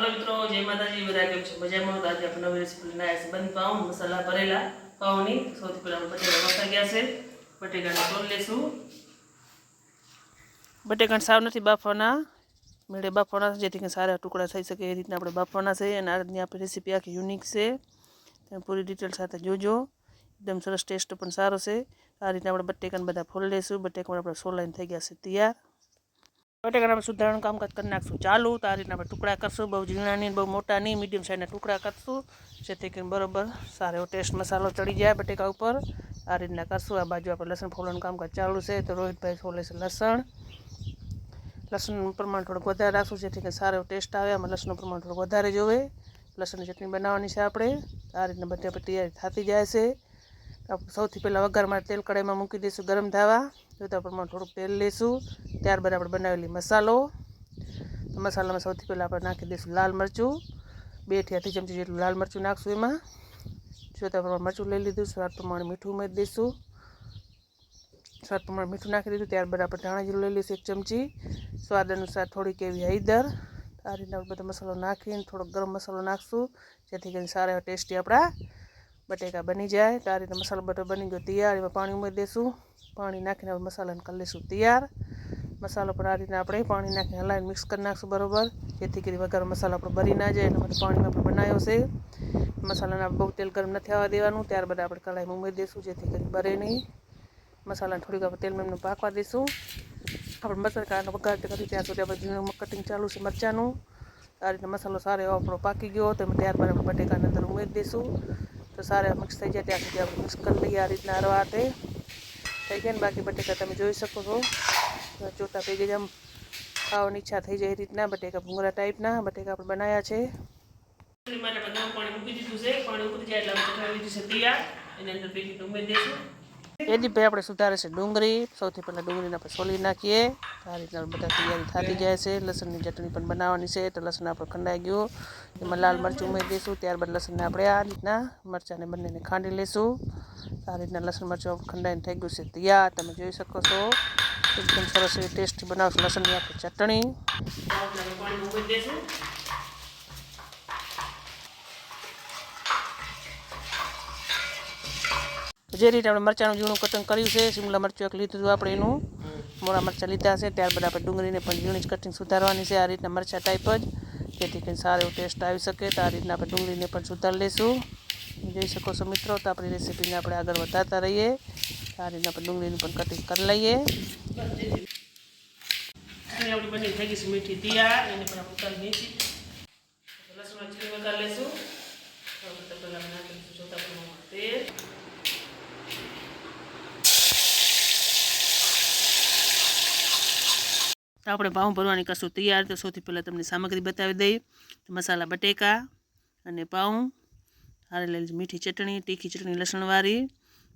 હાલો મિત્રો, જય માતાજી, બધા કેમ છો? મજામાં? તો આજે આપણે નવી રેસીપી લઈને આવ્યા છે. બંધ પાઉં, મસાલા ભરેલા પાઉંની. સૌથી પહેલાં બટેકા બફાઈ ગયા છે. બટેકાને તોલ લેશું. બટેકાને સાવ નથી બાફવાના. મેળે બાફવાના જેથી કરીને સારા ટુકડા થઈ શકે. એ રીતના આપણે બાફવાના છે અને આજની આપણી રેસીપી આખી યુનિક છે. તમે પૂરી ડિટેલ સાથે જોજો. એકદમ સરસ ટેસ્ટ પણ સારો છે. આ રીતના આપણે બટેકાને બધા ફોલ લેશું. બટેકા આપણે સોલાઈને થઈ ગયા છે, તૈયાર. બટેકાના આપણે સુધારણનું કામકાજ કરી નાખશું. ચાલુ તો આ રીતના ટુકડા કરશું, બહુ ઝીણા નહીં બહુ મોટા નહીં મીડિયમ સાઇઝના ટુકડા કરશું. જેથી કરીને બરોબર સારો એવો ટેસ્ટ મસાલો ચડી જાય બટેકા ઉપર. આ રીતના કરશું. આ બાજુ આપણે લસણ ફોલવાનું કામકાજ ચાલુ છે. તો રોહિતભાઈ ફોલે છે લસણ. લસણનું પ્રમાણ થોડુંક વધારે રાખશું, જેથી કરીને સારો ટેસ્ટ આવે. આમાં લસણનું પ્રમાણ થોડુંક વધારે જોવે. લસણની ચટણી બનાવવાની છે આપણે. આ રીતના બધી આપણે તૈયારી થતી જાય છે. સૌથી પહેલાં વઘારમાં તેલ કડાઈમાં મૂકી દઈશું ગરમ થવા જોતા પ્રમાણે થોડુંક તેલ લઈશું ત્યારબાદ આપણે બનાવેલી મસાલો. તો મસાલામાં સૌથી પહેલાં આપણે નાખી દઈશું લાલ મરચું. બેથી અઢી ચમચી જેટલું લાલ મરચું નાખશું એમાં. જોતા પ્રમાણે મરચું લઈ લીધું, સ્વાદ પ્રમાણે મીઠું ઉમેરી દઈશું. સ્વાદ પ્રમાણે મીઠું નાખી દીધું, ત્યારબાદ આપણે ધાણા જીરું લઈ લઈશું એક ચમચી. સ્વાદ અનુસાર થોડીક એવી હળદર. આ રીતના બધો મસાલો નાખીને થોડોક ગરમ મસાલો નાખશું, જેથી કરીને સારા એવા ટેસ્ટી આપણા બટેકા બની જાય. તો આ રીતે મસાલો બટર બની ગયો. તૈયાર, એમાં પાણી ઉમેરી દઈશું. પાણી નાખીને આપણે મસાલાને કરી લઈશું તૈયાર. મસાલો પણ આ રીતના આપણે પાણી નાખીને હલાવીને મિક્સ કરી નાખશું બરોબર. જેથી કરી વગર મસાલો આપણો ભરી ના જાય એના માટે પાણીમાં આપણે બનાવ્યો છે. મસાલાને આપણે બહુ તેલ ગરમ નથી આવવા દેવાનું. ત્યારબાદ આપણે કઢાઈમાં ઉમેરી દઈશું, જેથી કરી બરે નહીં. મસાલાને થોડીક આપણે તેલમાં એમને પાકવા દઈશું. આપણે મસાલાનો વઘાર કરી ત્યાં સુધી આપણે ઝીણું કટિંગ ચાલુ છે મરચાંનું. આ રીતે મસાલો સારો એવો આપણો પાકી ગયો, તો એમાં ત્યારબાદ આપણે બટેકાની અંદર ઉમેરી દઈશું. તો સારા મિક્સ થઈ જાય, ત્યાં સુધી આપણે મિક્સ કરી લઈએ આ રીતના અરવા હાથે. થઈ ગયા ને બાકી બટેકા તમે જોઈ શકો છો. જોતા પેજે જ આમ ખાવાની ઈચ્છા થઈ જાય એ રીતના, બટેકા ભૂંગળા ટાઈપના, બટેકા આપણે બનાવ્યા છે. પાણી મૂકી દીધું છે, પાણી ઉકળી જાય એટલે તૈયાર. એની અંદર ભેગી ઉમેરી દઈશું એદીભાઈ આપણે સુધારે છે ડુંગળી. સૌથી પહેલાં ડુંગળીને આપણે સોલી નાખીએ. આ રીતના બધા તૈયારી થતી જાય છે. લસણની ચટણી પણ બનાવવાની છે તો લસણ આપણે ખંડાઈ ગયું. એમાં લાલ મરચું ઉમેરી દઈશું. ત્યારબાદ લસણને આપણે આ રીતના મરચાંને બંનેને ખાંડી લઈશું. આ રીતના લસણ મરચું ખંડાઈને થઈ ગયું છે તૈયાર. તમે જોઈ શકો છો. એકદમ સરસ એવી ટેસ્ટી બનાવશું લસણની આપણે ચટણી પાણી ઉમેરી દઈશું જે રીતે આપણે મરચાંનું ઝીણું કટિંગ કર્યું છે, શિમલા મરચું એક લીધું હતું આપણે એનું. મોરા મરચાં લીધા છે ત્યારબાદ આપણે ડુંગળીને પણ ઝીણી જ કટિંગ સુધારવાની છે. આ રીતના મરચાં ટાઈપ જ. જેથી કરીને સારો એવો ટેસ્ટ આવી શકે. તો આ રીતના આપણે ડુંગળીને પણ સુધારી લઈશું. જોઈ શકો છો મિત્રો, તો આપણી રેસીપીને આપણે આગળ વધારતા રહીએ. આ રીતના આપણે ડુંગળીનું પણ કટિંગ કરી લઈએ. આપણી બની થઈ ગઈ છે મીઠી તૈયાર, એને પણ આપણે ઉતારી દઈશું. લસણ વઘાર લઈશું પહેલાં નાખી દઈશું ચોથા પ્રમાણમાં તેલ તો આપણે પાઉં ભરવાની કરશું તૈયાર, તો સૌથી પહેલાં તમને સામગ્રી બતાવી દઈએ. મસાલા, બટેકા અને પાઉં. હારે લઈ લીધું મીઠી ચટણી, તીખી ચટણી લસણવાળી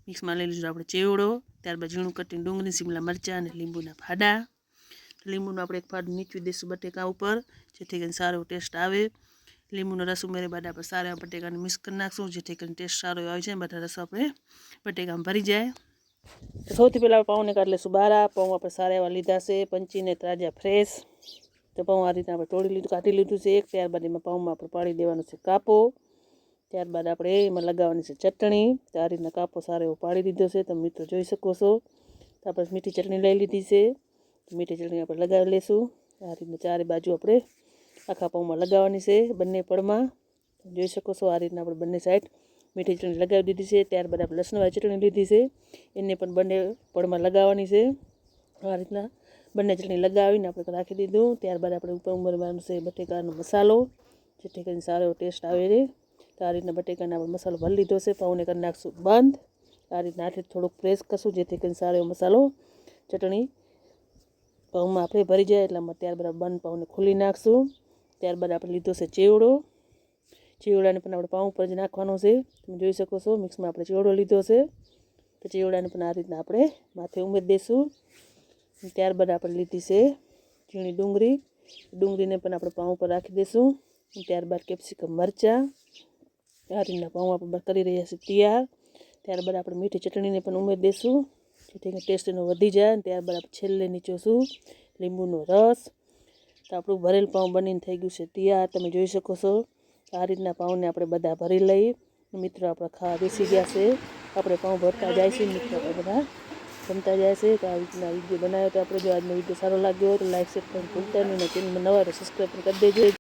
મિક્સમાં લઈ લીધું આપણે ચેવડો. ત્યારબાદ ઝીણું કટીને ડુંગળી, શીમલા મરચાં અને લીંબુના ફાડા. લીંબુનું આપણે એક ફાડું નીચવી દઈશું બટેકા ઉપર, જેથી કરીને સારો ટેસ્ટ આવે. લીંબુનો રસ ઉમેરી બાદ આપણે સારા બટેકાને મિક્સ કરી નાખશું, જેથી કરીને ટેસ્ટ સારો આવે છે બધા રસ આપણે બટેકામાં ભરી જાય. સૌથી પહેલાં પાઉને કાઢી લઈશું બારા પાઉં આપણે સારા એવા લીધા છે, પંચીને તાજા ફ્રેશ તો પાઉં આ રીતના આપણે તોડી લીધું, કાઢી લીધું છે એક, ત્યારબાદ એમાં પાઉંમાં આપણે પાડી દેવાનું છે કાપો. ત્યારબાદ આપણે એમાં લગાવવાની છે ચટણી. તો આ રીતના કાપો સારો એવો પાડી દીધો છે, તમે મિત્રો જોઈ શકો છો. તો આપણે મીઠી ચટણી લઈ લીધી છે. મીઠી ચટણી આપણે લગાવી લઈશું આ રીતના ચારે બાજુ આપણે આખા પાઉંમાં લગાવવાની છે, બંને પળમાં જોઈ શકો છો આ રીતના આપણે બંને સાઈડ મીઠી ચટણી લગાવી દીધી છે. ત્યારબાદ આપણે લસણવાળી ચટણી લીધી છે. એને પણ બંને પડમાં લગાવવાની છે. આ રીતના બંને ચટણી લગાવીને આપણે રાખી દીધું. ત્યારબાદ આપણે ઉપર ઉમેરવાનો છે બટેકાનો મસાલો, જેથી કરીને સારો એવો ટેસ્ટ આવે છે. તો આ રીતના બટેકાનો આપણે મસાલો ભરી લીધો છે. પાઉને કરી નાખશું બંધ. આ રીતના હાથે થોડુંક પ્રેસ કરશું, જેથી કરીને સારો મસાલો, ચટણી પાઉંમાં આપણે ભરી જાય. એટલે ત્યારબાદ બંધ પાઉને ખોલી નાખશું. ત્યારબાદ આપણે લીધો છે ચેવડો. ચેવડાને પણ આપણે પાઉં ઉપર જ નાખવાનો છે. તમે જોઈ શકો છો, મિક્સમાં આપણે ચેવડો લીધો છે. તો ચીવડાને પણ આ રીતના આપણે માથે ઉમેરી દઈશું. ત્યારબાદ આપણે લીધી છે ઝીણી ડુંગળી. ડુંગળીને પણ આપણે પાઉં ઉપર રાખી દઈશું. ત્યારબાદ કેપ્સિકમ મરચાં. આ રીતના પાઉં આપણે કરી રહ્યા છીએ તૈયાર. ત્યારબાદ આપણે મીઠી ચટણીને પણ ઉમેરી દઈશું. જેથી ટેસ્ટ એનો વધી જાય. ત્યારબાદ આપણે છેલ્લે નીચોશું લીંબુનો રસ. તો આપણું ભરેલ પાઉં બનીને થઈ ગયું છે તૈયાર. તમે જોઈ શકો છો. આ રીતના પાઉંને આપણે બધા ભરી લઈ મિત્રો આપણે ખાવા બેસી ગયા છે. આપણે પાઉં ભરતા જાય છે. મિત્રો બધા જમતા જાય છે. તો આ રીતના વીડિયો બનાવ્યો તો આપણે જો આજનો વીડિયો સારો લાગ્યો હોય તો લાઈક શેર પણ ભૂલતા નહીં. અને ચેનલમાં નવા સબસ્ક્રાઈબ પણ કરી દેજો.